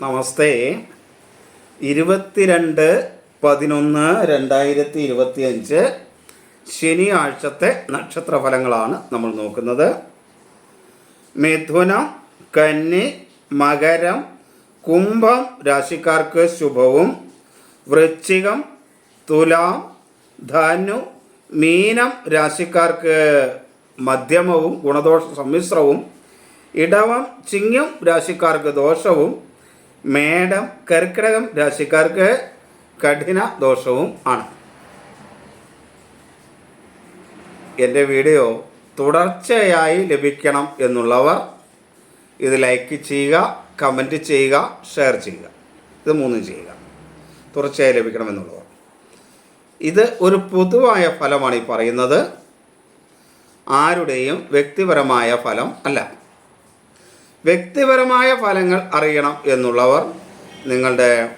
നമസ്തേ. ഇരുപത്തിരണ്ട് പതിനൊന്ന് രണ്ടായിരത്തി ഇരുപത്തി അഞ്ച് ശനിയാഴ്ചത്തെ നക്ഷത്രഫലങ്ങളാണ് നമ്മൾ നോക്കുന്നത്. മിഥുനം കന്നി മകരം കുംഭം രാശിക്കാർക്ക് ശുഭവും. വൃശ്ചികം തുലാം ധനു മീനം രാശിക്കാർക്ക് മധ്യമവും ഗുണദോഷ സമ്മിശ്രവും. ഇടവം ചിങ്ങം രാശിക്കാർക്ക് ദോഷവും. മേടം കർക്കിടകം രാശിക്കാർക്ക് കഠിന ദോഷവും ആണ്. എന്റെ വീഡിയോ തുടർച്ചയായി ലഭിക്കണം എന്നുള്ളവർ ഇത് ലൈക്ക് ചെയ്യുക കമന്റ് ചെയ്യുക ഷെയർ ചെയ്യുക. ഇത് മൂന്നും ചെയ്യുക. തുടർച്ചയായി ലഭിക്കണം എന്നുള്ളവർ. ഇത് ഒരു പൊതുവായ ഫലമാണ് ഈ പറയുന്നത്. ആരുടെയും വ്യക്തിപരമായ ഫലം അല്ല. വ്യക്തിപരമായ ഫലങ്ങൾ അറിയണം എന്നുള്ളവർ നിങ്ങളുടെ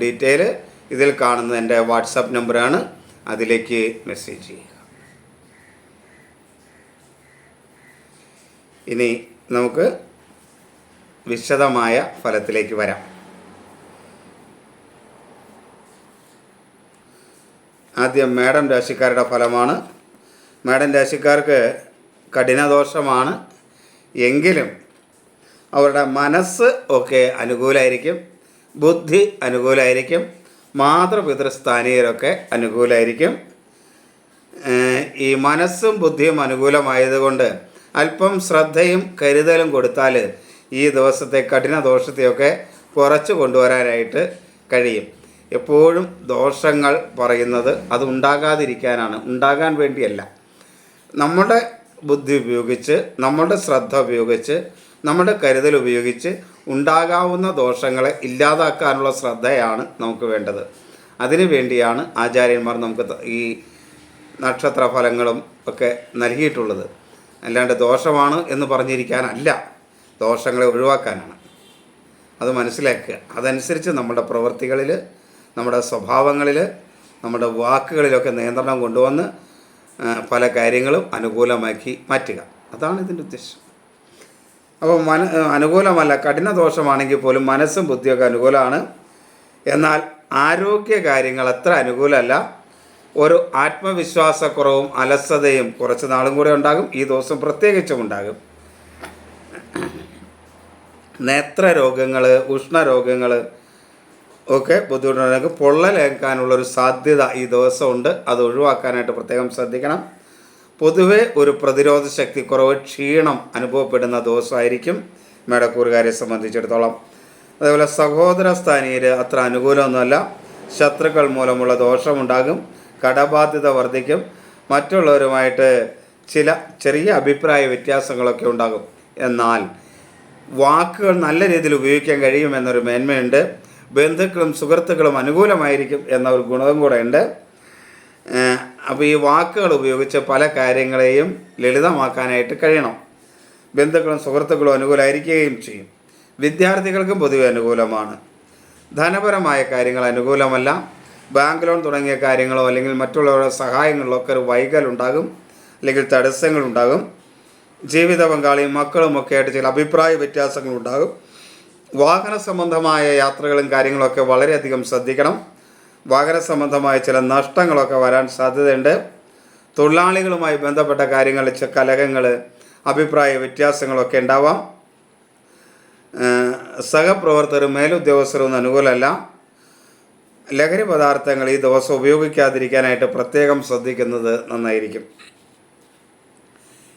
ഡീറ്റെയിൽ ഇതിൽ കാണുന്ന എന്റെ വാട്സപ്പ് നമ്പറാണ്. അതിലേക്ക് മെസ്സേജ് ചെയ്യുക. ഇനി നമുക്ക് വിശദമായ ഫലത്തിലേക്ക് വരാം. ആദ്യം മേഡം രാശിക്കാരുടെ ഫലമാണ്. മേഡം രാശിക്കാർക്ക് കഠിനദോഷമാണ്. എങ്കിലും അവരുടെ മനസ്സ് ഒക്കെ അനുകൂലമായിരിക്കും ബുദ്ധി അനുകൂലമായിരിക്കും മാതൃപിതൃസ്ഥാനീയരൊക്കെ അനുകൂലമായിരിക്കും ഈ മനസ്സും ബുദ്ധിയും അനുകൂലമായതുകൊണ്ട് അല്പം ശ്രദ്ധയും കരുതലും കൊടുത്താൽ ഈ ദിവസത്തെ കഠിന ദോഷത്തെയൊക്കെ കുറച്ച് കൊണ്ടുവരാനായിട്ട് കഴിയും. എപ്പോഴും ദോഷങ്ങൾ പറയുന്നത് അത് ഉണ്ടാകാതിരിക്കാനാണ് ഉണ്ടാകാൻ വേണ്ടിയല്ല. നമ്മുടെ ബുദ്ധി ഉപയോഗിച്ച് നമ്മളുടെ ശ്രദ്ധ ഉപയോഗിച്ച് നമ്മുടെ കരുതൽ ഉപയോഗിച്ച് ഉണ്ടാകാവുന്ന ദോഷങ്ങളെ ഇല്ലാതാക്കാനുള്ള ശ്രദ്ധയാണ് നമുക്ക് വേണ്ടത്. അതിനു വേണ്ടിയാണ് ആചാര്യന്മാർ നമുക്ക് ഈ നക്ഷത്ര ഫലങ്ങളും ഒക്കെ നൽകിയിട്ടുള്ളത്. അല്ലാണ്ട് ദോഷമാണ് എന്ന് പറഞ്ഞിരിക്കാനല്ല. ദോഷങ്ങളെ ഒഴിവാക്കാനാണ്. അത് മനസ്സിലാക്കുക. അതനുസരിച്ച് നമ്മുടെ പ്രവൃത്തികളിൽ നമ്മുടെ സ്വഭാവങ്ങളിൽ നമ്മുടെ വാക്കുകളിലൊക്കെ നിയന്ത്രണം കൊണ്ടുവന്ന് പല കാര്യങ്ങളും അനുകൂലമാക്കി മാറ്റുക. അതാണ് ഇതിന്റെ ഉദ്ദേശം. അപ്പോൾ മന അനുകൂലമല്ല കഠിന ദോഷമാണെങ്കിൽ പോലും മനസ്സും ബുദ്ധിയൊക്കെ അനുകൂലമാണ്. എന്നാൽ ആരോഗ്യ കാര്യങ്ങൾ അത്ര അനുകൂലമല്ല. ഒരു ആത്മവിശ്വാസക്കുറവും അലസതയും കുറച്ച് നാളും കൂടെ ഉണ്ടാകും ഈ ദിവസം പ്രത്യേകിച്ചും ഉണ്ടാകും. നേത്ര രോഗങ്ങൾ ഉഷ്ണരോഗങ്ങൾ ഒക്കെ ബുദ്ധിമുട്ടുണ്ടെങ്കിൽ പൊള്ളലേൽക്കാനുള്ളൊരു സാധ്യത ഈ ദിവസമുണ്ട്. അത് ഒഴിവാക്കാനായിട്ട് പ്രത്യേകം ശ്രദ്ധിക്കണം. പൊതുവെ ഒരു പ്രതിരോധ ശക്തി കുറവ് ക്ഷീണം അനുഭവപ്പെടുന്ന ദിവസമായിരിക്കും മേടക്കൂറുകാരെ സംബന്ധിച്ചിടത്തോളം. അതേപോലെ സഹോദര സ്ഥാനീയർ അത്ര അനുകൂലമൊന്നുമല്ല. ശത്രുക്കൾ മൂലമുള്ള ദോഷമുണ്ടാകും. കടബാധ്യത വർദ്ധിക്കും. മറ്റുള്ളവരുമായിട്ട് ചില ചെറിയ അഭിപ്രായ വ്യത്യാസങ്ങളൊക്കെ ഉണ്ടാകും. എന്നാൽ വാക്കുകൾ നല്ല രീതിയിൽ ഉപയോഗിക്കാൻ കഴിയുമെന്നൊരു മേന്മയുണ്ട്. ബന്ധുക്കളും സുഹൃത്തുക്കളും അനുകൂലമായിരിക്കും എന്ന ഒരു ഗുണവും കൂടെ ഉണ്ട് അപ്പോൾ ഈ വാക്കുകൾ ഉപയോഗിച്ച് പല കാര്യങ്ങളെയും ലളിതമാക്കാനായിട്ട് കഴിയണം. ബന്ധുക്കളും സുഹൃത്തുക്കളും അനുകൂലമായിരിക്കുകയും ചെയ്യും. വിദ്യാർത്ഥികൾക്കും പൊതുവെ അനുകൂലമാണ്. ധനപരമായ കാര്യങ്ങൾ അനുകൂലമല്ല. ബാങ്ക് ലോൺ തുടങ്ങിയ കാര്യങ്ങളോ അല്ലെങ്കിൽ മറ്റുള്ളവരുടെ സഹായങ്ങളിലോ ഒക്കെ ഒരു വൈകലുണ്ടാകും അല്ലെങ്കിൽ തടസ്സങ്ങളുണ്ടാകും ജീവിത പങ്കാളിയും മക്കളും ഒക്കെ ആയിട്ട് ചില അഭിപ്രായ വ്യത്യാസങ്ങളുണ്ടാകും വാഹന സംബന്ധമായ യാത്രകളും കാര്യങ്ങളൊക്കെ വളരെയധികം ശ്രദ്ധിക്കണം. വാഹന സംബന്ധമായ ചില നഷ്ടങ്ങളൊക്കെ വരാൻ സാധ്യതയുണ്ട്. തൊഴിലാളികളുമായി ബന്ധപ്പെട്ട കാര്യങ്ങൾ കലഹങ്ങൾ അഭിപ്രായ വ്യത്യാസങ്ങളൊക്കെ ഉണ്ടാവാം. സഹപ്രവർത്തകരും മേലുദ്യോഗസ്ഥരൊന്നും അനുകൂലമല്ല. ലഹരി പദാർത്ഥങ്ങൾ ഈ ദിവസം ഉപയോഗിക്കാതിരിക്കാനായിട്ട് പ്രത്യേകം ശ്രദ്ധിക്കുന്നത് നന്നായിരിക്കും.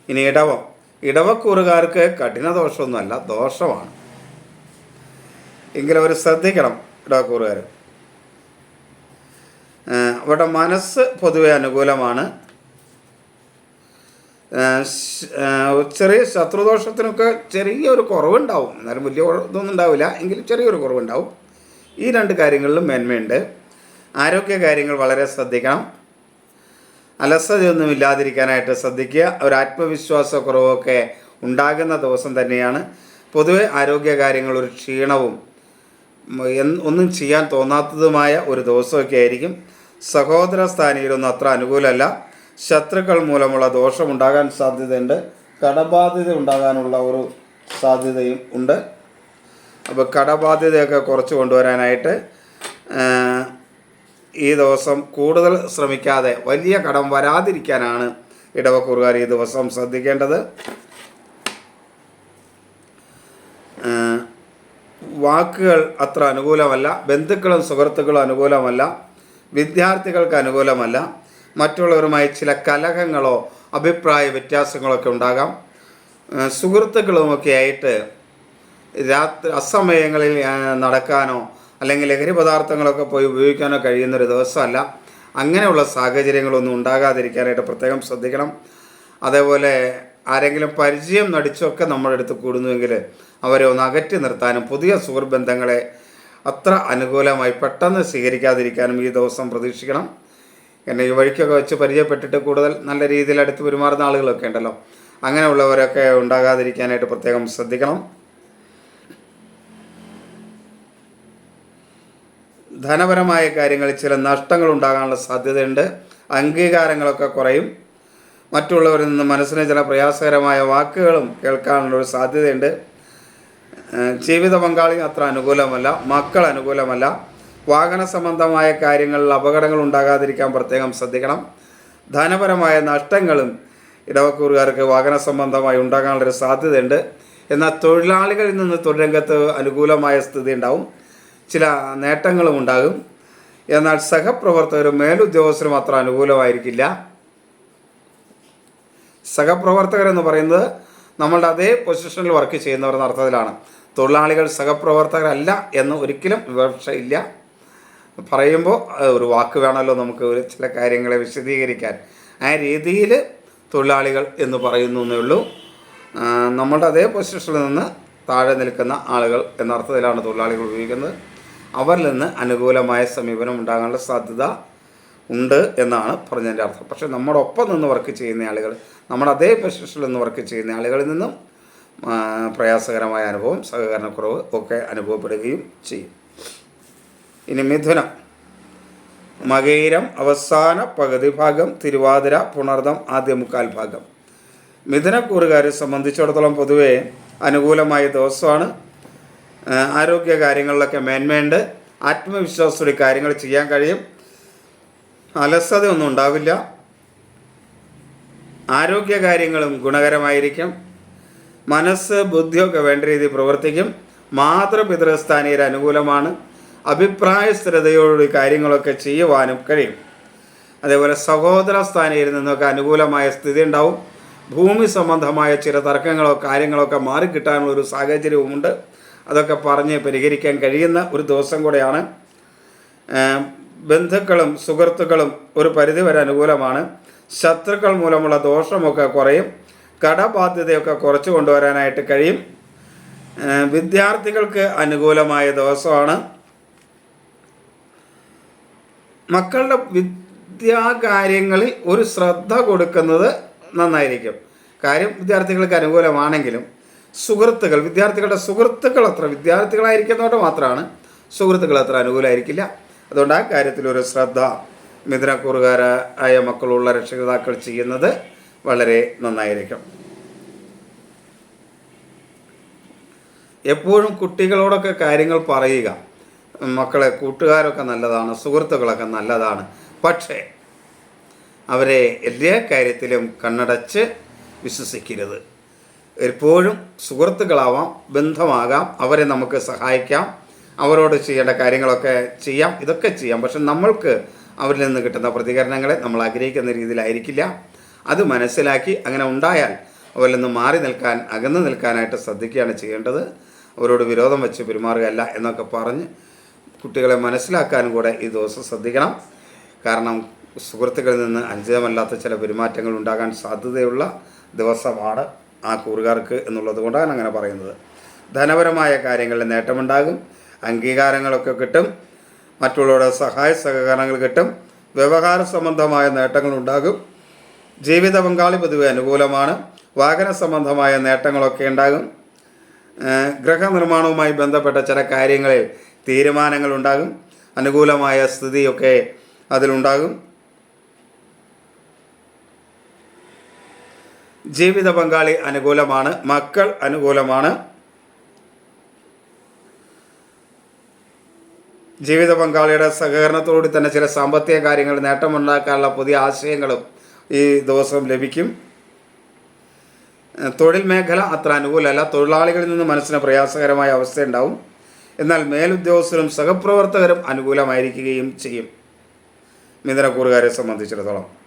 ഇനി ഇടവം. ഇടവക്കൂറുകാർക്ക് കഠിന ദോഷമൊന്നുമല്ല ദോഷമാണ്. എങ്കിലും അവർ ശ്രദ്ധിക്കണം ഇടവക്കൂറുകാർ ഏഹ് അവരുടെ മനസ്സ് പൊതുവെ അനുകൂലമാണ്. ചെറിയ ശത്രുദോഷത്തിനൊക്കെ ചെറിയൊരു കുറവുണ്ടാവും. എന്നാലും വലിയ ഇതൊന്നും ഉണ്ടാവില്ല. എങ്കിലും ചെറിയൊരു കുറവുണ്ടാവും. ഈ രണ്ട് കാര്യങ്ങളിലും മേന്മയുണ്ട്. ആരോഗ്യ കാര്യങ്ങൾ വളരെ ശ്രദ്ധിക്കണം. അലസതയൊന്നും ഇല്ലാതിരിക്കാനായിട്ട് ശ്രദ്ധിക്കുക. ഒരു ആത്മവിശ്വാസക്കുറവൊക്കെ ഉണ്ടാകുന്ന ദിവസം തന്നെയാണ്. പൊതുവെ ആരോഗ്യ കാര്യങ്ങൾ ഒരു ക്ഷീണവും ഒന്നും ചെയ്യാൻ തോന്നാത്തതുമായ ഒരു ദിവസമൊക്കെ ആയിരിക്കും. സഹോദര സ്ഥാനിയിലൊന്നും അത്ര അനുകൂലമല്ല. ശത്രുക്കൾ മൂലമുള്ള ദോഷമുണ്ടാകാൻ സാധ്യതയുണ്ട്. കടബാധ്യത ഉണ്ടാകാനുള്ള ഒരു സാധ്യതയും ഉണ്ട്. അപ്പോൾ കടബാധ്യതയൊക്കെ കുറച്ച് കൊണ്ടുവരാനായിട്ട് ഈ ദിവസം കൂടുതൽ ശ്രമിക്കാതെ വലിയ കടം വരാതിരിക്കാനാണ് ഇടവക്കൂറുകാർ ഈ ദിവസം ശ്രദ്ധിക്കേണ്ടത്. വാക്കുകൾ അത്ര അനുകൂലമല്ല. ബന്ധുക്കളും സുഹൃത്തുക്കളും അനുകൂലമല്ല. വിദ്യാർത്ഥികൾക്ക് അനുകൂലമല്ല. മറ്റുള്ളവരുമായി ചില കലഹങ്ങളോ അഭിപ്രായ വ്യത്യാസങ്ങളൊക്കെ ഉണ്ടാകാം. സുഹൃത്തുക്കളുമൊക്കെ ആയിട്ട് രാത്രി അസമയങ്ങളിൽ നടക്കാനോ അല്ലെങ്കിൽ ലഹരി പദാർത്ഥങ്ങളൊക്കെ പോയി ഉപയോഗിക്കാനോ കഴിയുന്നൊരു ദിവസമല്ല. അങ്ങനെയുള്ള സാഹചര്യങ്ങളൊന്നും ഉണ്ടാകാതിരിക്കാനായിട്ട് പ്രത്യേകം ശ്രദ്ധിക്കണം. അതേപോലെ ആരെങ്കിലും പരിചയം നടിച്ചൊക്കെ നമ്മുടെ അടുത്ത് കൂടുന്നുവെങ്കിൽ അവരെ ഒന്ന് അകറ്റി നിർത്താനും പുതിയ സുഹൃത്ത് ബന്ധങ്ങളെ അത്ര അനുകൂലമായി പെട്ടെന്ന് സ്വീകരിക്കാതിരിക്കാനും ഈ ദിവസം പ്രതീക്ഷിക്കണം. എന്നെ ഈ വഴിക്കൊക്കെ വെച്ച് പരിചയപ്പെട്ടിട്ട് കൂടുതൽ നല്ല രീതിയിൽ അടുത്ത് പെരുമാറുന്ന ആളുകളൊക്കെ ഉണ്ടല്ലോ. അങ്ങനെയുള്ളവരൊക്കെ ഉണ്ടാകാതിരിക്കാനായിട്ട് പ്രത്യേകം ശ്രദ്ധിക്കണം. ധനപരമായ കാര്യങ്ങളിൽ ചില നഷ്ടങ്ങൾ ഉണ്ടാകാനുള്ള സാധ്യതയുണ്ട്. അംഗീകാരങ്ങളൊക്കെ കുറയും. മറ്റുള്ളവരിൽ നിന്ന് മനസ്സിന് ചില പ്രയാസകരമായ വാക്കുകളും കേൾക്കാനുള്ള ഒരു സാധ്യതയുണ്ട്. ജീവിത പങ്കാളി അത്ര അനുകൂലമല്ല മക്കൾ അനുകൂലമല്ല. വാഹന സംബന്ധമായ കാര്യങ്ങളിൽ അപകടങ്ങൾ ഉണ്ടാകാതിരിക്കാൻ പ്രത്യേകം ശ്രദ്ധിക്കണം. ധനപരമായ നഷ്ടങ്ങളും ഇടവക്കൂറുകാർക്ക് വാഹന സംബന്ധമായി ഉണ്ടാകാനുള്ളൊരു സാധ്യതയുണ്ട്. എന്നാൽ തൊഴിലാളികളിൽ നിന്ന് തൊഴിലംഗത്ത് അനുകൂലമായ സ്ഥിതി ഉണ്ടാവും. ചില നേട്ടങ്ങളും ഉണ്ടാകും. എന്നാൽ സഹപ്രവർത്തകരും മേലുദ്യോഗസ്ഥരും അത്ര അനുകൂലമായിരിക്കില്ല. സഹപ്രവർത്തകരെന്ന് പറയുന്നത് നമ്മളുടെ അതേ പൊസിഷനിൽ വർക്ക് ചെയ്യുന്നവർ എന്ന അർത്ഥത്തിലാണ് തൊഴിലാളികൾ സഹപ്രവർത്തകരല്ല എന്ന് ഒരിക്കലും വിവക്ഷയില്ല പറയുമ്പോൾ ഒരു വാക്ക് വേണമല്ലോ നമുക്ക് ഒരു ചില കാര്യങ്ങളെ വിശദീകരിക്കാൻ. ആ രീതിയിൽ തൊഴിലാളികൾ എന്ന് പറയുന്നു എന്നേ ഉള്ളൂ. നമ്മളുടെ അതേ പൊസിഷനിൽ നിന്ന് താഴെ നിൽക്കുന്ന ആളുകൾ എന്ന അർത്ഥത്തിലാണ് തൊഴിലാളികൾ ഉപയോഗിക്കുന്നത്. അവരിൽ നിന്ന് അനുകൂലമായ സമീപനം ഉണ്ടാകാനുള്ള സാധ്യത ഉണ്ട് എന്നാണ് പറഞ്ഞതിന്റെ അർത്ഥം. പക്ഷേ നമ്മുടെ ഒപ്പം നിന്ന് വർക്ക് ചെയ്യുന്ന ആളുകൾ നമ്മുടെ അതേ പൊസിഷനിൽ നിന്ന് വർക്ക് ചെയ്യുന്ന ആളുകളിൽ നിന്നും പ്രയാസകരമായ അനുഭവം സഹകരണക്കുറവ് ഒക്കെ അനുഭവപ്പെടുകയും ചെയ്യും. ഇനി മിഥുനം. മകേരം അവസാന പകുതി ഭാഗം തിരുവാതിര പുണർദം ആദ്യ മുക്കാൽ ഭാഗം. മിഥുനക്കൂറുകാരെ സംബന്ധിച്ചിടത്തോളം പൊതുവേ അനുകൂലമായ ദിവസമാണ്. ആരോഗ്യ കാര്യങ്ങളിലൊക്കെ മേന്മയുണ്ട്. ആത്മവിശ്വാസത്തോടെ കാര്യങ്ങൾ ചെയ്യാൻ കഴിയും. അലസതയൊന്നും ഉണ്ടാവില്ല. ആരോഗ്യ കാര്യങ്ങളും ഗുണകരമായിരിക്കും. മനസ്സ് ബുദ്ധിയൊക്കെ വേണ്ട രീതിയിൽ പ്രവർത്തിക്കും. മാതൃപിതൃസ്ഥാനീയർ അനുകൂലമാണ്. അഭിപ്രായ സ്ഥിരതയോടുകൂടി കാര്യങ്ങളൊക്കെ ചെയ്യുവാനും കഴിയും. അതേപോലെ സഹോദര സ്ഥാനീയരിൽ നിന്നൊക്കെ അനുകൂലമായ സ്ഥിതി ഉണ്ടാവും. ഭൂമി സംബന്ധമായ ചില തർക്കങ്ങളോ കാര്യങ്ങളൊക്കെ മാറിക്കിട്ടാനുള്ള ഒരു സാഹചര്യവുമുണ്ട്. അതൊക്കെ പറഞ്ഞ് പരിഹരിക്കാൻ കഴിയുന്ന ഒരു ദിവസം കൂടെയാണ്. ബന്ധുക്കളും സുഹൃത്തുക്കളും ഒരു പരിധിവരെ അനുകൂലമാണ്. ശത്രുക്കൾ മൂലമുള്ള ദോഷമൊക്കെ കുറയും. കടബാധ്യതയൊക്കെ കുറച്ച് കൊണ്ടുവരാനായിട്ട് കഴിയും. വിദ്യാർത്ഥികൾക്ക് അനുകൂലമായ ദിവസമാണ്. മക്കളുടെ വിദ്യാകാര്യങ്ങളിൽ ഒരു ശ്രദ്ധ കൊടുക്കുന്നത് നന്നായിരിക്കും. കാര്യം വിദ്യാർത്ഥികൾക്ക് അനുകൂലമാണെങ്കിലും സുഹൃത്തുക്കൾ വിദ്യാർത്ഥികളുടെ സുഹൃത്തുക്കൾ അത്ര വിദ്യാർത്ഥികളായിരിക്കുന്നതുകൊണ്ട് മാത്രമാണ് സുഹൃത്തുക്കൾ അത്ര അനുകൂലമായിരിക്കില്ല അതുകൊണ്ട് ആ കാര്യത്തിലൊരു ശ്രദ്ധ മിഥുനക്കൂറുകാരായ മക്കളുള്ള രക്ഷകർത്താക്കൾ ചെയ്യുന്നത് വളരെ നന്നായിരിക്കും. എപ്പോഴും കുട്ടികളോടൊക്കെ കാര്യങ്ങൾ പറയുക മക്കളെ കൂട്ടുകാരൊക്കെ നല്ലതാണ് സുഹൃത്തുക്കളൊക്കെ നല്ലതാണ്. പക്ഷേ അവരെ എല്ലാ കാര്യത്തിലും കണ്ണടച്ച് വിശ്വസിക്കരുത്. എപ്പോഴും സുഹൃത്തുക്കളാവാം ബന്ധമാകാം അവരെ നമുക്ക് സഹായിക്കാം അവരോട് ചെയ്യേണ്ട കാര്യങ്ങളൊക്കെ ചെയ്യാം ഇതൊക്കെ ചെയ്യാം. പക്ഷെ നമ്മൾക്ക് അവരിൽ നിന്ന് കിട്ടുന്ന പ്രതികരണങ്ങളെ നമ്മൾ ആഗ്രഹിക്കുന്ന രീതിയിലായിരിക്കില്ല. അത് മനസ്സിലാക്കി അങ്ങനെ ഉണ്ടായാൽ അവരിൽ നിന്ന് മാറി നിൽക്കാൻ അകന്നു നിൽക്കാനായിട്ട് ശ്രദ്ധിക്കുകയാണ് ചെയ്യേണ്ടത്. അവരോട് വിരോധം വെച്ച് പെരുമാറുകയല്ല എന്നൊക്കെ പറഞ്ഞ് കുട്ടികളെ മനസ്സിലാക്കാനും കൂടെ ഈ ദിവസം ശ്രദ്ധിക്കണം. കാരണം സുഹൃത്തുക്കളിൽ നിന്ന് അനുചിതമല്ലാത്ത ചില പെരുമാറ്റങ്ങൾ ഉണ്ടാകാൻ സാധ്യതയുള്ള ദിവസമാണ് ആ കൂറുകാർക്ക് എന്നുള്ളത് കൊണ്ടാണ് അങ്ങനെ പറയുന്നത്. ധനപരമായ കാര്യങ്ങളിൽ നേട്ടമുണ്ടാകും അംഗീകാരങ്ങളൊക്കെ കിട്ടും മറ്റുള്ളവരുടെ സഹായ സഹകരണങ്ങൾ കിട്ടും വ്യവഹാര സംബന്ധമായ നേട്ടങ്ങളുണ്ടാകും ജീവിത പങ്കാളി പൊതുവെ അനുകൂലമാണ്. വാഹന സംബന്ധമായ നേട്ടങ്ങളൊക്കെ ഉണ്ടാകും. ഗ്രഹനിർമ്മാണവുമായി ബന്ധപ്പെട്ട ചില കാര്യങ്ങളിൽ തീരുമാനങ്ങൾ ഉണ്ടാകും. അനുകൂലമായ സ്ഥിതിയൊക്കെ അതിലുണ്ടാകും. ജീവിത പങ്കാളി അനുകൂലമാണ്. മക്കൾ അനുകൂലമാണ്. ജീവിത പങ്കാളിയുടെ സഹകരണത്തോടുകൂടി തന്നെ ചില സാമ്പത്തിക കാര്യങ്ങൾ നേട്ടമുണ്ടാക്കാനുള്ള പുതിയ ആശയങ്ങളും ഈ ദിവസം ലഭിക്കും. തൊഴിൽ മേഖല അത്ര അനുകൂലമല്ല. തൊഴിലാളികളിൽ നിന്ന് മനസ്സിന് പ്രയാസകരമായ അവസ്ഥയുണ്ടാവും. എന്നാൽ മേലുദ്യോഗസ്ഥരും സഹപ്രവർത്തകരും അനുകൂലമായിരിക്കുകയും ചെയ്യും. മിഥുനക്കൂറുകാരെ സംബന്ധിച്ചിടത്തോളം.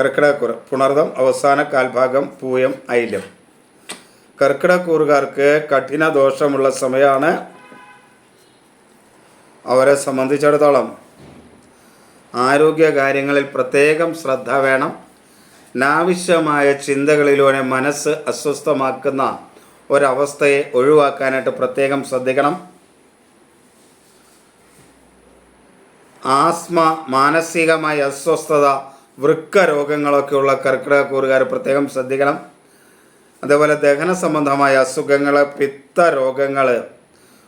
കർക്കിടകൂർ പുണർദം അവസാന കാൽഭാഗം പൂയം ഐലം കർക്കിടക്കൂറുകാർക്ക് കഠിന ദോഷമുള്ള സമയമാണ് അവരെ സംബന്ധിച്ചിടത്തോളം. ആരോഗ്യ കാര്യങ്ങളിൽ പ്രത്യേകം ശ്രദ്ധ വേണം. അനാവശ്യമായ ചിന്തകളിലൂടെ മനസ്സ് അസ്വസ്ഥമാക്കുന്ന ഒരവസ്ഥയെ ഒഴിവാക്കാനായിട്ട് പ്രത്യേകം ശ്രദ്ധിക്കണം. ആസ്മ മാനസികമായ അസ്വസ്ഥത വൃക്ക രോഗങ്ങളൊക്കെയുള്ള കർക്കിടകക്കൂറുകാർ പ്രത്യേകം ശ്രദ്ധിക്കണം. അതേപോലെ ദഹന സംബന്ധമായ അസുഖങ്ങൾ പിത്ത രോഗങ്ങൾ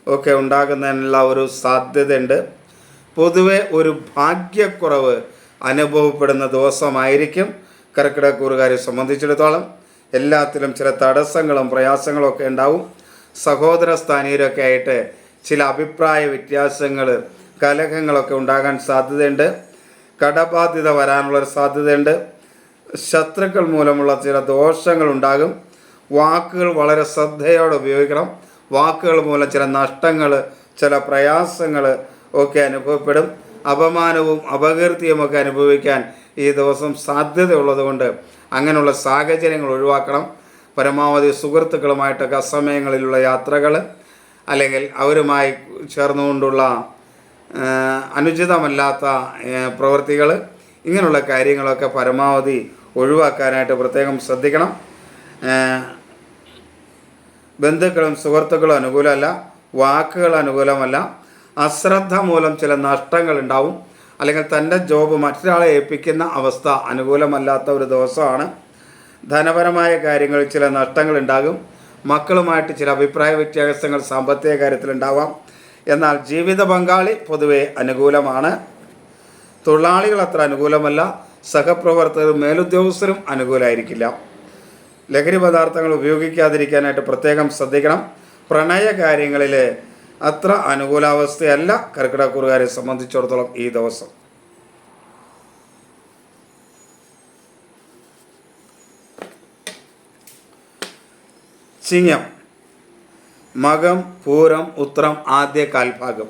ഒക്കെ ഉണ്ടാകുന്നതിനുള്ള ഒരു സാധ്യതയുണ്ട്. പൊതുവെ ഒരു ഭാഗ്യക്കുറവ് അനുഭവപ്പെടുന്ന ദിവസമായിരിക്കും കർക്കിടക്കൂറുകാരെ സംബന്ധിച്ചിടത്തോളം. എല്ലാത്തിലും ചില തടസ്സങ്ങളും പ്രയാസങ്ങളും ഒക്കെ ഉണ്ടാവും. സഹോദര സ്ഥാനീയരൊക്കെ ആയിട്ട് ചില അഭിപ്രായ വ്യത്യാസങ്ങൾ കലഹങ്ങളൊക്കെ ഉണ്ടാകാൻ സാധ്യതയുണ്ട്. കടബാധ്യത വരാനുള്ളൊരു സാധ്യതയുണ്ട്. ശത്രുക്കൾ മൂലമുള്ള ചില ദോഷങ്ങൾ ഉണ്ടാകും. വാക്കുകൾ വളരെ ശ്രദ്ധയോടെ ഉപയോഗിക്കണം. വാക്കുകൾ മൂലം ചില നഷ്ടങ്ങൾ ചില പ്രയാസങ്ങൾ ഒക്കെ അനുഭവപ്പെടും. അപമാനവും അപകീർത്തിയും ഒക്കെ അനുഭവിക്കാൻ ഈ ദിവസം സാധ്യതയുള്ളതുകൊണ്ട് അങ്ങനെയുള്ള സാഹചര്യങ്ങൾ ഒഴിവാക്കണം. പരമാവധി സുഹൃത്തുക്കളുമായിട്ടൊക്കെ അസമയങ്ങളിലുള്ള യാത്രകൾ അല്ലെങ്കിൽ അവരുമായി ചേർന്നുകൊണ്ടുള്ള അനുചിതമല്ലാത്ത പ്രവൃത്തികൾ ഇങ്ങനെയുള്ള കാര്യങ്ങളൊക്കെ പരമാവധി ഒഴിവാക്കാനായിട്ട് പ്രത്യേകം ശ്രദ്ധിക്കണം. ബന്ധുക്കളും സുഹൃത്തുക്കളും അനുകൂലമല്ല വാക്കുകൾ അനുകൂലമല്ല. അശ്രദ്ധ മൂലം ചില നഷ്ടങ്ങൾ ഉണ്ടാവും. അല്ലെങ്കിൽ തന്റെ ജോബ് മറ്റൊരാളെ ഏൽപ്പിക്കുന്ന അവസ്ഥ അനുകൂലമല്ലാത്ത ഒരു ദിവസമാണ്. ധനപരമായ കാര്യങ്ങളിൽ ചില നഷ്ടങ്ങൾ ഉണ്ടാകും. മക്കളുമായിട്ട് ചില അഭിപ്രായ വ്യത്യാസങ്ങൾ സാമ്പത്തിക കാര്യത്തിലുണ്ടാവാം. എന്നാൽ ജീവിത പങ്കാളി പൊതുവെ അനുകൂലമാണ്. തൊഴിലാളികൾ അത്ര അനുകൂലമല്ല. സഹപ്രവർത്തകരും മേലുദ്യോഗസ്ഥരും അനുകൂലമായിരിക്കില്ല ലഹരി പദാർത്ഥങ്ങൾ ഉപയോഗിക്കാതിരിക്കാനായിട്ട് പ്രത്യേകം ശ്രദ്ധിക്കണം. പ്രണയ കാര്യങ്ങളിൽ അത്ര അനുകൂലാവസ്ഥയല്ല കർക്കിടക്കൂറുകാരെ സംബന്ധിച്ചിടത്തോളം ഈ ദിവസം. ചിങ്ങം. മകം പൂരം ഉത്രം ആദ്യ കാൽഭാഗം.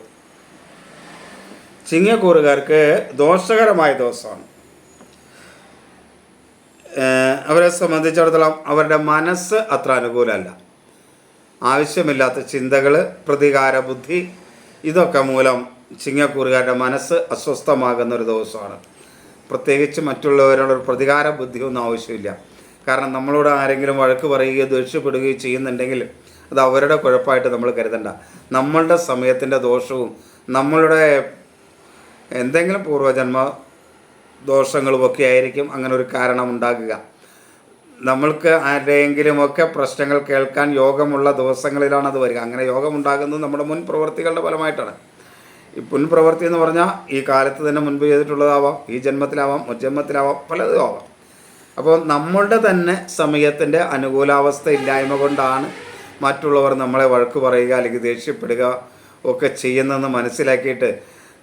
ചിങ്ങക്കൂറുകാർക്ക് ദോഷകരമായ ദിവസമാണ്. അവരെ സംബന്ധിച്ചിടത്തോളം അവരുടെ മനസ്സ് അത്ര അനുകൂലമല്ല. ആവശ്യമില്ലാത്ത ചിന്തകൾ പ്രതികാര ബുദ്ധി ഇതൊക്കെ മൂലം ചിങ്ങക്കൂറുകാരുടെ മനസ്സ് അസ്വസ്ഥമാകുന്ന ഒരു ദിവസമാണ്. പ്രത്യേകിച്ച് മറ്റുള്ളവരോടൊരു പ്രതികാര ബുദ്ധിയൊന്നും ആവശ്യമില്ല. കാരണം നമ്മളോട് ആരെങ്കിലും വഴക്ക് പറയുകയോ ദേഷ്യപ്പെടുകയോ ചെയ്യുന്നുണ്ടെങ്കിൽ അത് അവരുടെ കുഴപ്പമായിട്ട് നമ്മൾ കരുതണ്ട. നമ്മളുടെ സമയത്തിന്റെ ദോഷവും നമ്മളുടെ എന്തെങ്കിലും പൂർവജന്മ ദോഷങ്ങളുമൊക്കെ ആയിരിക്കും അങ്ങനെ ഒരു കാരണം ഉണ്ടാകുക. നമ്മൾക്ക് ആരുടെയെങ്കിലുമൊക്കെ പ്രശ്നങ്ങൾ കേൾക്കാൻ യോഗമുള്ള ദിവസങ്ങളിലാണ് അത് വരിക. അങ്ങനെ യോഗമുണ്ടാകുന്നത് നമ്മുടെ മുൻ പ്രവൃത്തികളുടെ ഫലമായിട്ടാണ്. ഈ മുൻ പ്രവൃത്തി എന്ന് പറഞ്ഞാൽ ഈ കാലത്ത് തന്നെ മുൻപ് ചെയ്തിട്ടുള്ളതാവാം ഈ ജന്മത്തിലാവാം മുജ്ജന്മത്തിലാവാം പലതും ആവാം. അപ്പോൾ നമ്മളുടെ തന്നെ സമയത്തിന്റെ അനുകൂലാവസ്ഥ ഇല്ലായ്മ കൊണ്ടാണ് മറ്റുള്ളവർ നമ്മളെ വഴക്ക് പറയുക അല്ലെങ്കിൽ ദേഷ്യപ്പെടുക ഒക്കെ ചെയ്യുന്നതെന്ന് മനസ്സിലാക്കിയിട്ട്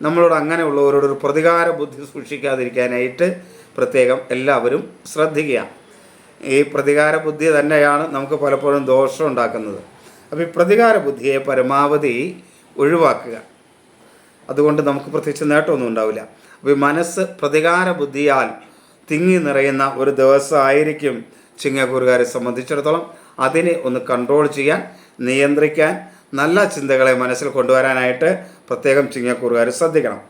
നമ്മളോട് അങ്ങനെയുള്ളവരോട് ഒരു പ്രതികാര ബുദ്ധി സൂക്ഷിക്കാതിരിക്കാനായിട്ട് പ്രത്യേകം എല്ലാവരും ശ്രദ്ധിക്കുക. ഈ പ്രതികാര ബുദ്ധി തന്നെയാണ് നമുക്ക് പലപ്പോഴും ദോഷം ഉണ്ടാക്കുന്നത്. അപ്പോൾ ഈ പ്രതികാര ബുദ്ധിയെ പരമാവധി ഒഴിവാക്കുക. അതുകൊണ്ട് നമുക്ക് പ്രത്യേകിച്ച് നേട്ടമൊന്നും ഉണ്ടാവില്ല. അപ്പോൾ ഈ മനസ്സ് പ്രതികാര ബുദ്ധിയാൽ തിങ്ങി നിറയുന്ന ഒരു ദിവസമായിരിക്കും ചിങ്ങക്കൂറുകാരെ സംബന്ധിച്ചിടത്തോളം അതിനെ ഒന്ന് കൺട്രോൾ ചെയ്യാൻ നിയന്ത്രിക്കാൻ നല്ല ചിന്തകളെ മനസ്സിൽ കൊണ്ടുവരാനായിട്ട് പ്രത്യേകം ചിങ്ങക്കൂറുകാർ ശ്രദ്ധിക്കണം.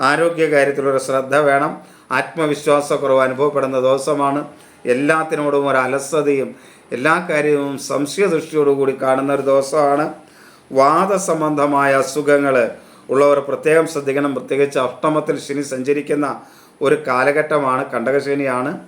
ആരോഗ്യ കാര്യത്തിലൊരു ശ്രദ്ധ വേണം. ആത്മവിശ്വാസക്കുറവ് അനുഭവപ്പെടുന്ന ദിവസമാണ്. എല്ലാത്തിനോടും ഒരു അലസതയും എല്ലാ കാര്യവും സംശയദൃഷ്ടിയോടുകൂടി കാണുന്ന ഒരു ദിവസമാണ്. വാദസംബന്ധമായ അസുഖങ്ങൾ ഉള്ളവർ പ്രത്യേകം ശ്രദ്ധിക്കണം. പ്രത്യേകിച്ച് അഷ്ടമത്തിൽ ശനി സഞ്ചരിക്കുന്ന ഒരു കാലഘട്ടമാണ് കണ്ടകശനിയാണ്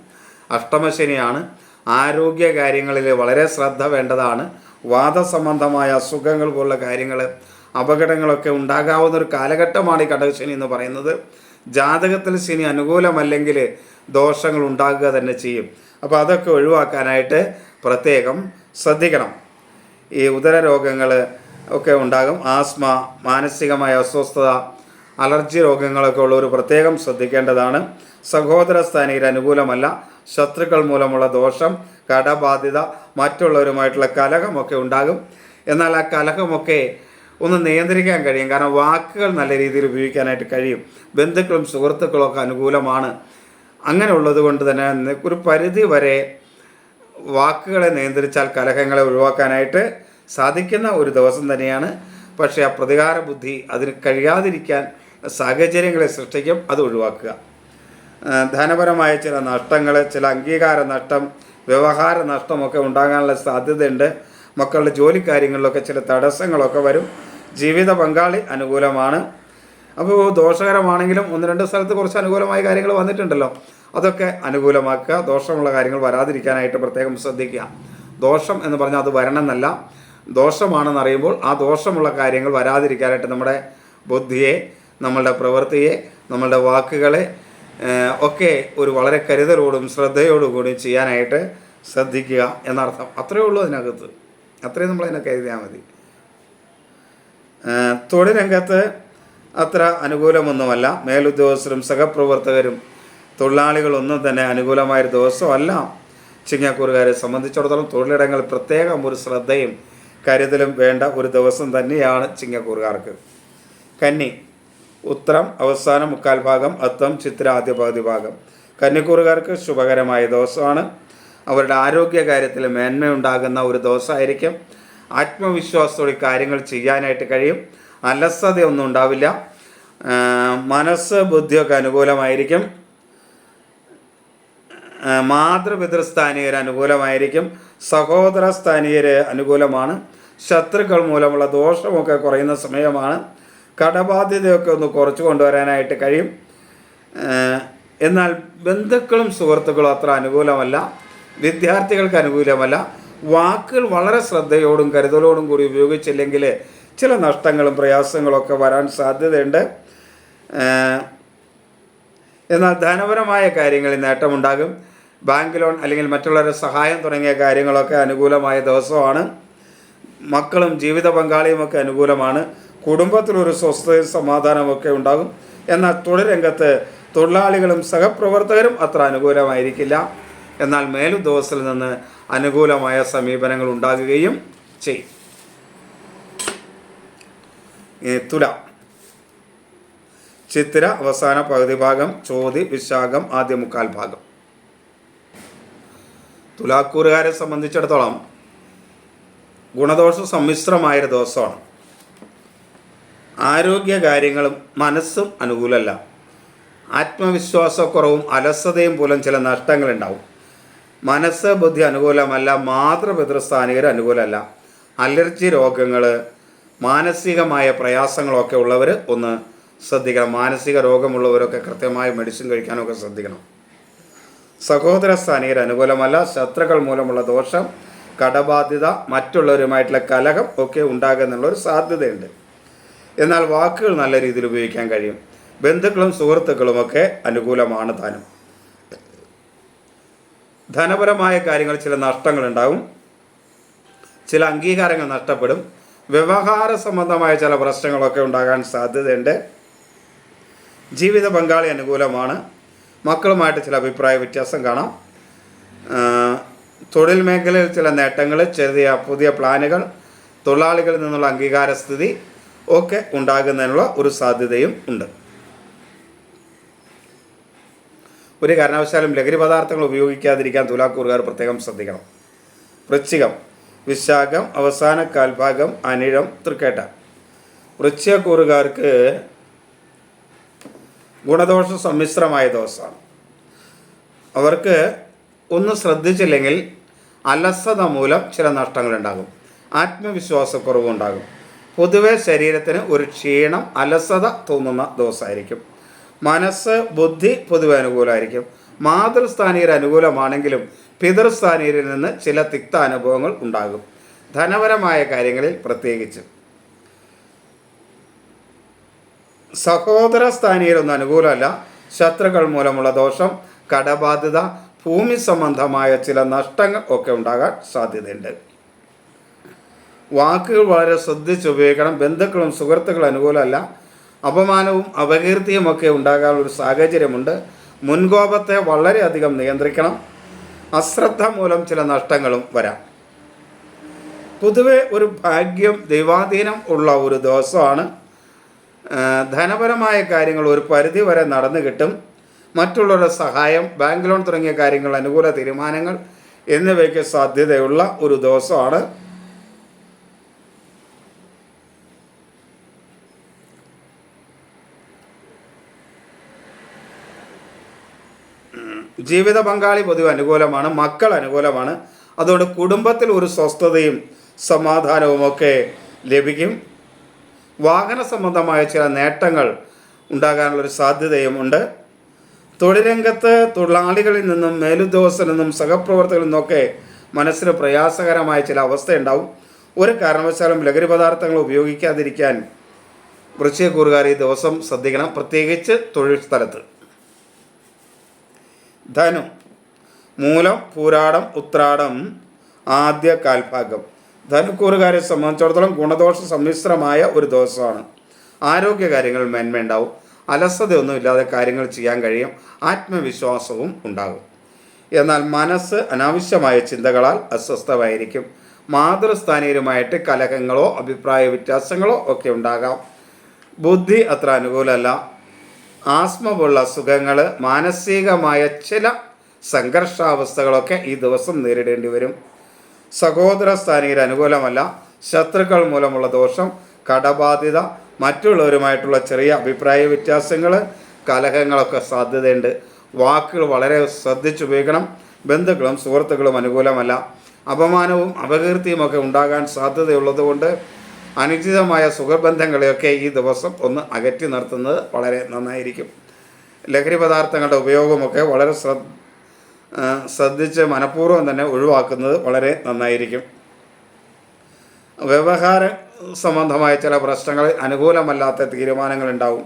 അഷ്ടമശനിയാണ്. ആരോഗ്യ കാര്യങ്ങളിൽ വളരെ ശ്രദ്ധ വേണ്ടതാണ്. വാദസംബന്ധമായ അസുഖങ്ങൾ പോലുള്ള കാര്യങ്ങൾ അപകടങ്ങളൊക്കെ ഉണ്ടാകാവുന്ന ഒരു കാലഘട്ടമാണ് ഈ കടകശനി എന്ന് പറയുന്നത്. ജാതകത്തിൽ ശനി അനുകൂലമല്ലെങ്കിൽ ദോഷങ്ങൾ ഉണ്ടാകുക തന്നെ ചെയ്യും. അപ്പോൾ അതൊക്കെ ഒഴിവാക്കാനായിട്ട് പ്രത്യേകം ശ്രദ്ധിക്കണം. ഈ ഉദര രോഗങ്ങൾ ഒക്കെ ഉണ്ടാകും. ആസ്മ മാനസികമായ അസ്വസ്ഥത അലർജി രോഗങ്ങളൊക്കെ ഉള്ളവർ പ്രത്യേകം ശ്രദ്ധിക്കേണ്ടതാണ്. സഹോദര സ്ഥാനീയർ അനുകൂലമല്ല. ശത്രുക്കൾ മൂലമുള്ള ദോഷം കടബാധ്യത മറ്റുള്ളവരുമായിട്ടുള്ള കലഹമൊക്കെ ഉണ്ടാകും. എന്നാൽ ആ കലഹമൊക്കെ ഒന്ന് നിയന്ത്രിക്കാൻ കഴിയും. കാരണം വാക്കുകൾ നല്ല രീതിയിൽ ഉപയോഗിക്കാനായിട്ട് കഴിയും. ബന്ധുക്കളും സുഹൃത്തുക്കളും ഒക്കെ അനുകൂലമാണ്. അങ്ങനെ ഉള്ളത് കൊണ്ട് തന്നെ ഒരു പരിധി വരെ വാക്കുകളെ നിയന്ത്രിച്ചാൽ കലഹങ്ങളെ ഒഴിവാക്കാനായിട്ട് സാധിക്കുന്ന ഒരു ദിവസം തന്നെയാണ്. പക്ഷേ ആ പ്രതികാര ബുദ്ധി അതിന് കഴിയാതിരിക്കാൻ സാഹചര്യങ്ങളെ സൃഷ്ടിക്കും അത് ഒഴിവാക്കുക. ധനപരമായ ചില നഷ്ടങ്ങൾ ചില അംഗീകാര നഷ്ടം വ്യവഹാര നഷ്ടമൊക്കെ ഉണ്ടാകാനുള്ള സാധ്യതയുണ്ട്. മക്കളുടെ ജോലി കാര്യങ്ങളിലൊക്കെ ചില തടസ്സങ്ങളൊക്കെ വരും. ജീവിത പങ്കാളി അനുകൂലമാണ്. അപ്പോൾ ദോഷകരമാണെങ്കിലും ഒന്ന് രണ്ട് സ്ഥലത്ത് കുറച്ച് അനുകൂലമായ കാര്യങ്ങൾ വന്നിട്ടുണ്ടല്ലോ. അതൊക്കെ അനുകൂലമാക്കുക ദോഷമുള്ള കാര്യങ്ങൾ വരാതിരിക്കാനായിട്ട് പ്രത്യേകം ശ്രദ്ധിക്കുക. ദോഷം എന്ന് പറഞ്ഞാൽ അത് വരണമെന്നല്ല. ദോഷമാണെന്ന് അറിയുമ്പോൾ ആ ദോഷമുള്ള കാര്യങ്ങൾ വരാതിരിക്കാനായിട്ട് നമ്മുടെ ബുദ്ധിയെ നമ്മളുടെ പ്രവൃത്തിയെ നമ്മളുടെ വാക്കുകളെ ഒക്കെ ഒരു വളരെ കരുതലോടും ശ്രദ്ധയോടും കൂടി ചെയ്യാനായിട്ട് ശ്രദ്ധിക്കുക എന്നർത്ഥം. അത്രയേ ഉള്ളൂ അതിനകത്ത്. അത്രയും നമ്മൾ അതിനെ കരുതിയാൽ മതി. തൊഴിലംഗത്ത് അത്ര അനുകൂലമൊന്നുമല്ല. മേലുദ്യോഗസ്ഥരും സഹപ്രവർത്തകരും തൊഴിലാളികളൊന്നും തന്നെ അനുകൂലമായൊരു ദിവസമല്ല. ചിങ്ങക്കൂറുകാരെ സംബന്ധിച്ചിടത്തോളം തൊഴിലിടങ്ങൾ പ്രത്യേകം ഒരു ശ്രദ്ധയും കരുതലും വേണ്ട ഒരു ദിവസം തന്നെയാണ് ചിങ്ങക്കൂറുകാർക്ക്. കന്നി ഉത്രം അവസാന മുക്കാൽ ഭാഗം അത്തം ചിത്ര ആദ്യ പകുതി ഭാഗം. കന്നിക്കൂറുകാർക്ക് ശുഭകരമായ ദിവസമാണ്. അവരുടെ ആരോഗ്യ കാര്യത്തിൽ മേന്മയുണ്ടാകുന്ന ഒരു ദിവസമായിരിക്കും. ആത്മവിശ്വാസത്തോടെ കാര്യങ്ങൾ ചെയ്യാനായിട്ട് കഴിയും. അലസതയൊന്നും ഉണ്ടാവില്ല. മനസ്സ് ബുദ്ധിയൊക്കെ അനുകൂലമായിരിക്കും. മാതൃപിതൃ മാതൃപിതൃസ്ഥാനീയർ അനുകൂലമായിരിക്കും. സഹോദര സ്ഥാനീയർ അനുകൂലമാണ്. ശത്രുക്കൾ മൂലമുള്ള ദോഷമൊക്കെ കുറയുന്ന സമയമാണ്. കടബാധ്യതയൊക്കെ ഒന്ന് കുറച്ച് കൊണ്ടുവരാനായിട്ട് കഴിയും. എന്നാൽ ബന്ധുക്കളും സുഹൃത്തുക്കളും അത്ര അനുകൂലമല്ല. വിദ്യാർത്ഥികൾക്ക് അനുകൂലമല്ല. വാക്കുകൾ വളരെ ശ്രദ്ധയോടും കരുതലോടും കൂടി ഉപയോഗിച്ചില്ലെങ്കിൽ ചില നഷ്ടങ്ങളും പ്രയാസങ്ങളൊക്കെ വരാൻ സാധ്യതയുണ്ട്. എന്നാൽ ധനപരമായ കാര്യങ്ങളിൽ നേട്ടമുണ്ടാകും. ബാങ്ക് ലോൺ അല്ലെങ്കിൽ മറ്റുള്ളവരുടെ സഹായം തുടങ്ങിയ കാര്യങ്ങളൊക്കെ അനുകൂലമായ ദിവസമാണ്. മക്കളും ജീവിത പങ്കാളിയുമൊക്കെ അനുകൂലമാണ്. കുടുംബത്തിലൊരു സ്വസ്ഥതയും സമാധാനമൊക്കെ ഉണ്ടാകും. എന്നാൽ തൊഴിലംഗത്ത് തൊഴിലാളികളും സഹപ്രവർത്തകരും അത്ര അനുകൂലമായിരിക്കില്ല. എന്നാൽ മേലുദ്യോഗസ്ഥരിൽ നിന്ന് അനുകൂലമായ സമീപനങ്ങൾ ഉണ്ടാകുകയും ചെയ്യും. തുല. ചിത്തിര അവസാന പകുതി ഭാഗം ചോതി വിശാഖം ആദ്യ മുക്കാൽ ഭാഗം. തുലാക്കൂറുകാരെ സംബന്ധിച്ചിടത്തോളം ഗുണദോഷ സമ്മിശ്രമായൊരു ദിവസമാണ്. ആരോഗ്യ കാര്യങ്ങളും മനസ്സും അനുകൂലമല്ല. ആത്മവിശ്വാസക്കുറവും അലസതയും മൂലം ചില നഷ്ടങ്ങളുണ്ടാവും. മനസ്സ് ബുദ്ധി അനുകൂലമല്ല മാതൃപിതൃസ്ഥാനികർ അനുകൂലമല്ല. അലർജി രോഗങ്ങൾ മാനസികമായ പ്രയാസങ്ങളൊക്കെ ഉള്ളവർ ഒന്ന് ശ്രദ്ധിക്കണം. മാനസിക രോഗമുള്ളവരൊക്കെ കൃത്യമായി മെഡിസിൻ കഴിക്കാനൊക്കെ ശ്രദ്ധിക്കണം. സഹോദര സ്ഥാനീയർ അനുകൂലമല്ല ശത്രുക്കൾ മൂലമുള്ള ദോഷം കടബാധ്യത മറ്റുള്ളവരുമായിട്ടുള്ള കലഹം ഒക്കെ ഉണ്ടാകുന്നുള്ളൊരു സാധ്യതയുണ്ട്. എന്നാൽ വാക്കുകൾ നല്ല രീതിയിൽ ഉപയോഗിക്കാൻ കഴിയും. ബന്ധുക്കളും സുഹൃത്തുക്കളുമൊക്കെ അനുകൂലമാണ് താനും. ധനപരമായ കാര്യങ്ങൾ ചില നഷ്ടങ്ങളുണ്ടാവും ചില അംഗീകാരങ്ങൾ നഷ്ടപ്പെടും. വ്യവഹാര സംബന്ധമായ ചില പ്രശ്നങ്ങളൊക്കെ ഉണ്ടാകാൻ സാധ്യതയുണ്ട്. ജീവിത പങ്കാളി അനുകൂലമാണ്. മക്കളുമായിട്ട് ചില അഭിപ്രായ വ്യത്യാസം കാണാം. തൊഴിൽ മേഖലയിൽ ചില നേട്ടങ്ങൾ ചെറിയ പുതിയ പ്ലാനുകൾ തൊഴിലാളികളിൽ നിന്നുള്ള അംഗീകാര സ്ഥിതി ഒക്കെ ഉണ്ടാകുന്നതിനുള്ള ഒരു സാധ്യതയും ഉണ്ട്. ഒരു കാരണവശാലും ലഹരി പദാർത്ഥങ്ങൾ ഉപയോഗിക്കാതിരിക്കാൻ തുലാക്കൂറുകാർ പ്രത്യേകം ശ്രദ്ധിക്കണം. വൃശ്ചികം വിശാഖം അവസാന കാൽഭാഗം അനിഴം തൃക്കേട്ട. വൃശ്ചികക്കൂറുകാർക്ക് ഗുണദോഷ സമ്മിശ്രമായ ദോഷമാണ് അവർക്ക് ഒന്ന് ശ്രദ്ധിച്ചില്ലെങ്കിൽ അലസത മൂലം ചില നഷ്ടങ്ങളുണ്ടാകും. ആത്മവിശ്വാസക്കുറവുണ്ടാകും. പൊതുവെ ശരീരത്തിന് ഒരു ക്ഷീണം അലസത തോന്നുന്ന ദിവസമായിരിക്കും. മനസ്സ് ബുദ്ധി പൊതുവെ അനുകൂലമായിരിക്കും. മാതൃസ്ഥാനീയർ അനുകൂലമാണെങ്കിലും പിതൃസ്ഥാനീയരിൽ നിന്ന് ചില തിക്ത അനുഭവങ്ങൾ ഉണ്ടാകും. ധനപരമായ കാര്യങ്ങളിൽ പ്രത്യേകിച്ച്. സഹോദര സ്ഥാനീയരൊന്നും അനുകൂലമല്ല. ശത്രുക്കൾ മൂലമുള്ള ദോഷം കടബാധ്യത ഭൂമി സംബന്ധമായ ചില നഷ്ടങ്ങൾ ഒക്കെ ഉണ്ടാകാൻ സാധ്യതയുണ്ട്. വാക്കുകൾ വളരെ ശ്രദ്ധിച്ച് ഉപയോഗിക്കണം. ബന്ധുക്കളും സുഹൃത്തുക്കളും അനുകൂലമല്ല. അപമാനവും അപകീർത്തിയും ഒക്കെ ഉണ്ടാകാനുള്ള സാഹചര്യമുണ്ട്. മുൻകോപത്തെ വളരെയധികം നിയന്ത്രിക്കണം. അശ്രദ്ധ മൂലം ചില നഷ്ടങ്ങളും വരാം. പൊതുവെ ഒരു ഭാഗ്യം ദൈവാധീനം ഉള്ള ഒരു ദിവസമാണ്. ധനപരമായ കാര്യങ്ങൾ ഒരു പരിധി വരെ നടന്നു കിട്ടും. മറ്റുള്ളവരുടെ സഹായം ബാങ്ക് ലോൺ തുടങ്ങിയ കാര്യങ്ങൾ അനുകൂല തീരുമാനങ്ങൾ എന്നിവയ്ക്ക് സാധ്യതയുള്ള ഒരു ദിവസമാണ്. ജീവിത പങ്കാളി പൊതുവെ അനുകൂലമാണ് മക്കൾ അനുകൂലമാണ്. അതുകൊണ്ട് കുടുംബത്തിൽ ഒരു സ്വസ്ഥതയും സമാധാനവും ഒക്കെ ലഭിക്കും. വാഹന സംബന്ധമായ ചില നേട്ടങ്ങൾ ഉണ്ടാകാനുള്ളൊരു സാധ്യതയും ഉണ്ട്. തൊഴിലംഗത്ത് തൊഴിലാളികളിൽ നിന്നും മേലുദ്യോഗസ്ഥരിൽ നിന്നും സഹപ്രവർത്തകരിൽ നിന്നൊക്കെ മനസ്സിന് പ്രയാസകരമായ ചില അവസ്ഥയുണ്ടാവും ഒരു കാരണവശാലും ലഹരി പദാർത്ഥങ്ങൾ ഉപയോഗിക്കാതിരിക്കാൻ വൃശ്ചിക കൂറുകാർ ഈ ദിവസം ശ്രദ്ധിക്കണം. പ്രത്യേകിച്ച് തൊഴിൽ സ്ഥലത്ത്. ധനു. മൂലം പൂരാടം ഉത്രാടം ആദ്യ കാൽഭാഗം. ധനുക്കൂറുകാരെ സംബന്ധിച്ചിടത്തോളം ഗുണദോഷ സമ്മിശ്രമായ ഒരു ദിവസമാണ്. ആരോഗ്യകാര്യങ്ങൾ മേന്മയുണ്ടാവും. അലസതയൊന്നും ഇല്ലാതെ കാര്യങ്ങൾ ചെയ്യാൻ കഴിയും. ആത്മവിശ്വാസവും ഉണ്ടാകും. എന്നാൽ മനസ്സ് അനാവശ്യമായ ചിന്തകളാൽ അസ്വസ്ഥമായിരിക്കും. മാതൃസ്ഥാനീയരുമായിട്ട് കലഹങ്ങളോ അഭിപ്രായ വ്യത്യാസങ്ങളോ ഒക്കെ ഉണ്ടാകാം. ബുദ്ധി അത്ര അനുകൂലമല്ല. ആസ്മ പോലുള്ള അസുഖങ്ങൾ മാനസികമായ ചില സംഘർഷാവസ്ഥകളൊക്കെ ഈ ദിവസം നേരിടേണ്ടി വരും. സഹോദര സ്ഥാനീയർ അനുകൂലമല്ല. ശത്രുക്കൾ മൂലമുള്ള ദോഷം കടബാധ്യത മറ്റുള്ളവരുമായിട്ടുള്ള ചെറിയ അഭിപ്രായ വ്യത്യാസങ്ങൾ കലഹങ്ങളൊക്കെ സാധ്യതയുണ്ട്. വാക്കുകൾ വളരെ ശ്രദ്ധിച്ചുപയോഗിക്കണം ബന്ധുക്കളും സുഹൃത്തുക്കളും അനുകൂലമല്ല. അപമാനവും അപകീർത്തിയുമൊക്കെ ഉണ്ടാകാൻ സാധ്യതയുള്ളതുകൊണ്ട് അനുചിതമായ സുഖബന്ധങ്ങളെയൊക്കെ ഈ ദിവസം ഒന്ന് അകറ്റി നിർത്തുന്നത് വളരെ നന്നായിരിക്കും. ലഹരി പദാർത്ഥങ്ങളുടെ ഉപയോഗമൊക്കെ വളരെ ശ്രദ്ധിച്ച് മനഃപൂർവം തന്നെ ഒഴിവാക്കുന്നത് വളരെ നന്നായിരിക്കും. വ്യവഹാര സംബന്ധമായ ചില പ്രശ്നങ്ങളിൽ അനുകൂലമല്ലാത്ത തീരുമാനങ്ങൾ ഉണ്ടാവും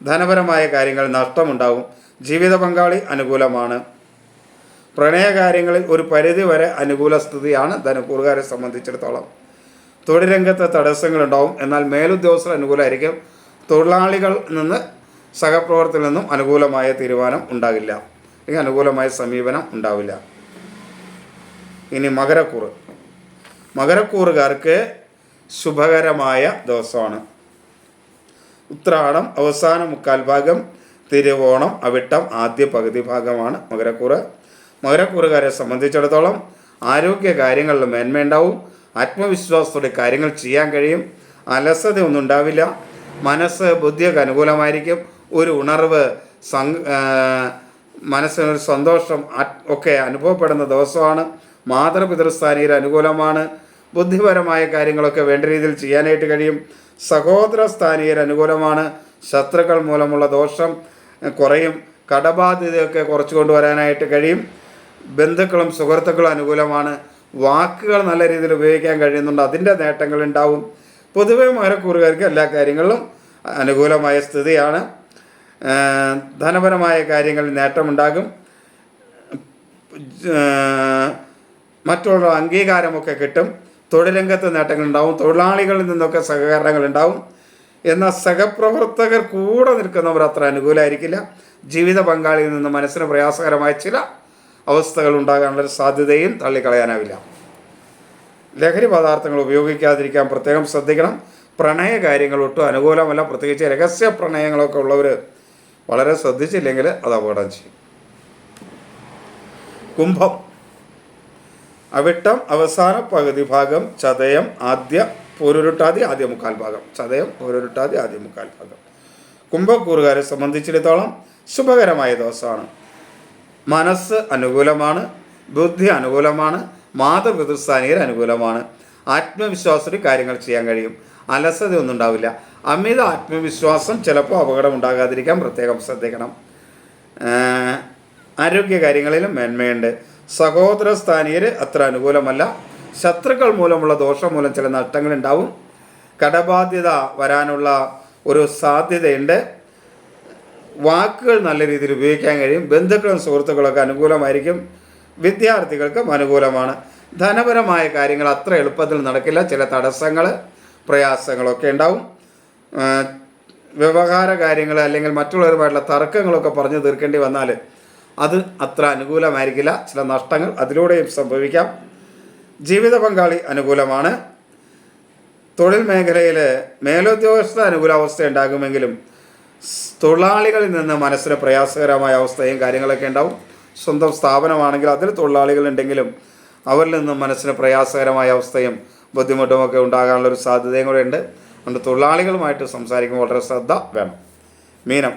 ധനപരമായ കാര്യങ്ങൾ നഷ്ടമുണ്ടാവും. ജീവിത പങ്കാളി അനുകൂലമാണ്. പ്രണയകാര്യങ്ങളിൽ ഒരു പരിധി വരെ അനുകൂല സ്ഥിതിയാണ് ധനക്കൂറുകാരെ സംബന്ധിച്ചിടത്തോളം. തൊഴിൽ രംഗത്ത് തടസ്സങ്ങളുണ്ടാവും. എന്നാൽ മേലുദ്യോഗസ്ഥർ അനുകൂലമായിരിക്കും. തൊഴിലാളികൾ നിന്ന് സഹപ്രവർത്തകരിൽ നിന്നും അനുകൂലമായ തീരുമാനം ഉണ്ടാകില്ല. അല്ലെങ്കിൽ അനുകൂലമായ സമീപനം ഉണ്ടാവില്ല. ഇനി മകരക്കൂറ്. മകരക്കൂറുകാർക്ക് ശുഭകരമായ ദിവസമാണ്. ഉത്രാടം അവസാന മുക്കാൽ ഭാഗം തിരുവോണം അവിട്ടം ആദ്യ പകുതി ഭാഗമാണ് മകരക്കൂറ്. മകരക്കൂറുകാരെ സംബന്ധിച്ചിടത്തോളം ആരോഗ്യ കാര്യങ്ങളിൽ മേന്മയുണ്ടാവും. ആത്മവിശ്വാസത്തോടെ കാര്യങ്ങൾ ചെയ്യാൻ കഴിയും. അലസതയൊന്നും ഉണ്ടാവില്ല. മനസ്സ് ബുദ്ധിയൊക്കെ അനുകൂലമായിരിക്കും. ഒരു ഉണർവ് സം ആ, മനസ്സിനൊരു സന്തോഷം ഒക്കെ അനുഭവപ്പെടുന്ന ദിവസമാണ്. മാതൃപിതൃസ്ഥാനീയർ അനുകൂലമാണ്. ബുദ്ധിപരമായ കാര്യങ്ങളൊക്കെ വേണ്ട രീതിയിൽ ചെയ്യാനായിട്ട് കഴിയും. സഹോദര സ്ഥാനീയർ അനുകൂലമാണ്. ശത്രുക്കൾ മൂലമുള്ള ദോഷം കുറയും. കടബാധ്യതയൊക്കെ കുറച്ചു കൊണ്ടുവരാനായിട്ട് കഴിയും. ബന്ധുക്കളും സുഹൃത്തുക്കളും അനുകൂലമാണ്. വാക്കുകൾ നല്ല രീതിയിൽ ഉപയോഗിക്കാൻ കഴിയുന്നുണ്ട്. അതിന്റെ നേട്ടങ്ങൾ ഉണ്ടാവും. പൊതുവെ മകരക്കൂറുകാർക്ക് എല്ലാ കാര്യങ്ങളിലും അനുകൂലമായ സ്ഥിതിയാണ്. ധനപരമായ കാര്യങ്ങളിൽ നേട്ടമുണ്ടാകും. മറ്റുള്ള അംഗീകാരമൊക്കെ കിട്ടും. തൊഴിലംഗത്ത് നേട്ടങ്ങൾ ഉണ്ടാവും. തൊഴിലാളികളിൽ നിന്നൊക്കെ സഹകരണങ്ങൾ ഉണ്ടാവും. എന്നാൽ സഹപ്രവർത്തകർ കൂടെ നിൽക്കുന്നവർ അത്ര അനുകൂലമായിരിക്കില്ല ജീവിത പങ്കാളിയിൽ നിന്ന് മനസ്സിന് പ്രയാസകരമായ ചില അവസ്ഥകൾ ഉണ്ടാകാനുള്ള സാധ്യതയും തള്ളിക്കളയാനാവില്ല. ലഹരി പദാർത്ഥങ്ങൾ ഉപയോഗിക്കാതിരിക്കാൻ പ്രത്യേകം ശ്രദ്ധിക്കണം. പ്രണയ കാര്യങ്ങൾ ഒട്ടും അനുകൂലമല്ല. പ്രത്യേകിച്ച് രഹസ്യ പ്രണയങ്ങളൊക്കെ ഉള്ളവർ വളരെ ശ്രദ്ധിച്ചില്ലെങ്കിൽ അത് അപകടം ചെയ്യും. കുംഭം. അവിട്ടം അവസാന പകുതി ഭാഗം ചതയം ആദ്യ പൂരുരുട്ടാതി ആദ്യ മുക്കാൽ ഭാഗം. ചതയം പൂരുരുട്ടാതി ആദ്യ മുക്കാൽ ഭാഗം. കുംഭക്കൂറുകാരെ സംബന്ധിച്ചിടത്തോളം ശുഭകരമായ ദിവസമാണ്. മനസ്സ് അനുകൂലമാണ് ബുദ്ധി അനുകൂലമാണ് മാതൃപിതൃസ്ഥാനീയർ അനുകൂലമാണ്. ആത്മവിശ്വാസത്തിൽ കാര്യങ്ങൾ ചെയ്യാൻ കഴിയും. അലസതയൊന്നും ഉണ്ടാവില്ല. അമിത ആത്മവിശ്വാസം ചിലപ്പോൾ അപകടം ഉണ്ടാകാതിരിക്കാൻ പ്രത്യേകം ശ്രദ്ധിക്കണം. ആരോഗ്യ കാര്യങ്ങളിലും മേന്മയുണ്ട്. സഹോദര സ്ഥാനീയർ അത്ര അനുകൂലമല്ല. ശത്രുക്കൾ മൂലമുള്ള ദോഷം മൂലം ചില നഷ്ടങ്ങളുണ്ടാവും. കടബാധ്യത വരാനുള്ള ഒരു സാധ്യതയുണ്ട്. വാക്കുകൾ നല്ല രീതിയിൽ ഉപയോഗിക്കാൻ കഴിയും. ബന്ധുക്കളും സുഹൃത്തുക്കളൊക്കെ അനുകൂലമായിരിക്കും. വിദ്യാർത്ഥികൾക്കും അനുകൂലമാണ്. ധനപരമായ കാര്യങ്ങൾ അത്ര എളുപ്പത്തിൽ നടക്കില്ല. ചില തടസ്സങ്ങൾ പ്രയാസങ്ങളൊക്കെ ഉണ്ടാവും. വ്യവഹാര കാര്യങ്ങൾ അല്ലെങ്കിൽ മറ്റുള്ളവരുമായിട്ടുള്ള തർക്കങ്ങളൊക്കെ പറഞ്ഞു തീർക്കേണ്ടി വന്നാൽ അത് അത്ര അനുകൂലമായിരിക്കില്ല. ചില നഷ്ടങ്ങൾ അതിലൂടെയും സംഭവിക്കാം. ജീവിത പങ്കാളി അനുകൂലമാണ്. തൊഴിൽ മേഖലയിൽ മേലുദ്യോഗസ്ഥ അനുകൂലാവസ്ഥ ഉണ്ടാകുമെങ്കിലും തൊഴിലാളികളിൽ നിന്ന് മനസ്സിന് പ്രയാസകരമായ അവസ്ഥയും കാര്യങ്ങളൊക്കെ ഉണ്ടാവും. സ്വന്തം സ്ഥാപനമാണെങ്കിൽ അതിൽ തൊഴിലാളികളുണ്ടെങ്കിലും അവരിൽ നിന്നും മനസ്സിന് പ്രയാസകരമായ അവസ്ഥയും ബുദ്ധിമുട്ടുമൊക്കെ ഉണ്ടാകാനുള്ള ഒരു സാധ്യതയും കൂടെ ഉണ്ട്. അതുകൊണ്ട് തൊഴിലാളികളുമായിട്ട് സംസാരിക്കുമ്പോൾ വളരെ ശ്രദ്ധ വേണം. മീനം.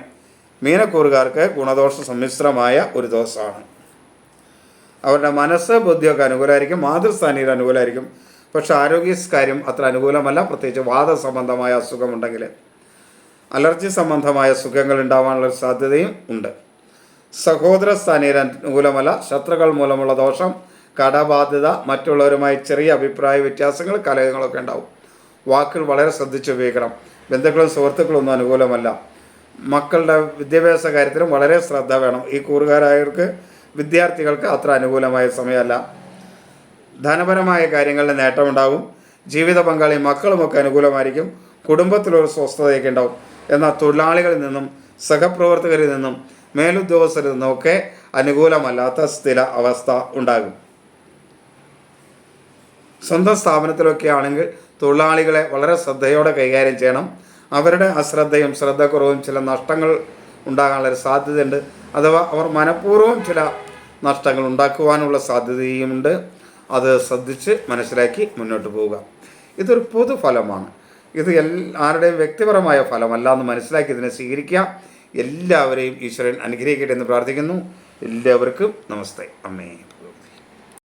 മീനക്കൂറുകാർക്ക് ഗുണദോഷ സമ്മിശ്രമായ ഒരു ദിവസമാണ്. അവരുടെ മനസ്സ് ബുദ്ധിയൊക്കെ അനുകൂലമായിരിക്കും മാതൃസ്ഥാനീയർ അനുകൂലമായിരിക്കും. പക്ഷേ ആരോഗ്യ കാര്യം അത്ര അനുകൂലമല്ല. പ്രത്യേകിച്ച് വാദ സംബന്ധമായ അസുഖമുണ്ടെങ്കിൽ അലർജി സംബന്ധമായ സുഖങ്ങൾ ഉണ്ടാവാനുള്ള സാധ്യതയും ഉണ്ട്. സഹോദര സ്ഥാനീയർ അനുകൂലമല്ല. ശത്രുക്കൾ മൂലമുള്ള ദോഷം കടബാധ്യത മറ്റുള്ളവരുമായി ചെറിയ അഭിപ്രായ വ്യത്യാസങ്ങൾ കലഹങ്ങളൊക്കെ ഉണ്ടാവും. വാക്കുകൾ വളരെ ശ്രദ്ധിച്ച് ഉപയോഗിക്കണം. ബന്ധുക്കളും സുഹൃത്തുക്കളും ഒന്നും അനുകൂലമല്ല. മക്കളുടെ വിദ്യാഭ്യാസ കാര്യത്തിലും വളരെ ശ്രദ്ധ വേണം. ഈ കൂറുകാരായവർക്ക് വിദ്യാർത്ഥികൾക്ക് അത്ര അനുകൂലമായ സമയമല്ല. ധനപരമായ കാര്യങ്ങളിൽ നേട്ടമുണ്ടാകും. ജീവിത പങ്കാളി മക്കളുമൊക്കെ അനുകൂലമായിരിക്കും. കുടുംബത്തിലൊരു സ്വസ്ഥതയൊക്കെ ഉണ്ടാവും. എന്നാൽ തൊഴിലാളികളിൽ നിന്നും സഹപ്രവർത്തകരിൽ നിന്നും മേലുദ്യോഗസ്ഥരിൽ നിന്നുമൊക്കെ അനുകൂലമല്ലാത്ത സ്ഥിര അവസ്ഥ ഉണ്ടാകും. സ്വന്തം സ്ഥാപനത്തിലൊക്കെ ആണെങ്കിൽ തൊഴിലാളികളെ വളരെ ശ്രദ്ധയോടെ കൈകാര്യം ചെയ്യണം. അവരുടെ അശ്രദ്ധയും ശ്രദ്ധക്കുറവും ചില നഷ്ടങ്ങൾ ഉണ്ടാകാനുള്ള സാധ്യതയുണ്ട്. അഥവാ അവർ മനഃപൂർവം ചില നഷ്ടങ്ങൾ ഉണ്ടാക്കുവാനുള്ള സാധ്യതയുമുണ്ട്. അത് ശ്രദ്ധിച്ച് മനസ്സിലാക്കി മുന്നോട്ട് പോവുക. ഇതൊരു പൊതുഫലമാണ്. ഇത് എൽ ആരുടെയും വ്യക്തിപരമായ ഫലമല്ല എന്ന് മനസ്സിലാക്കി ഇതിനെ സ്വീകരിക്കുക. എല്ലാവരെയും ഈശ്വരൻ അനുഗ്രഹിക്കട്ടെ എന്ന് പ്രാർത്ഥിക്കുന്നു. എല്ലാവർക്കും നമസ്തേ. അമ്മേ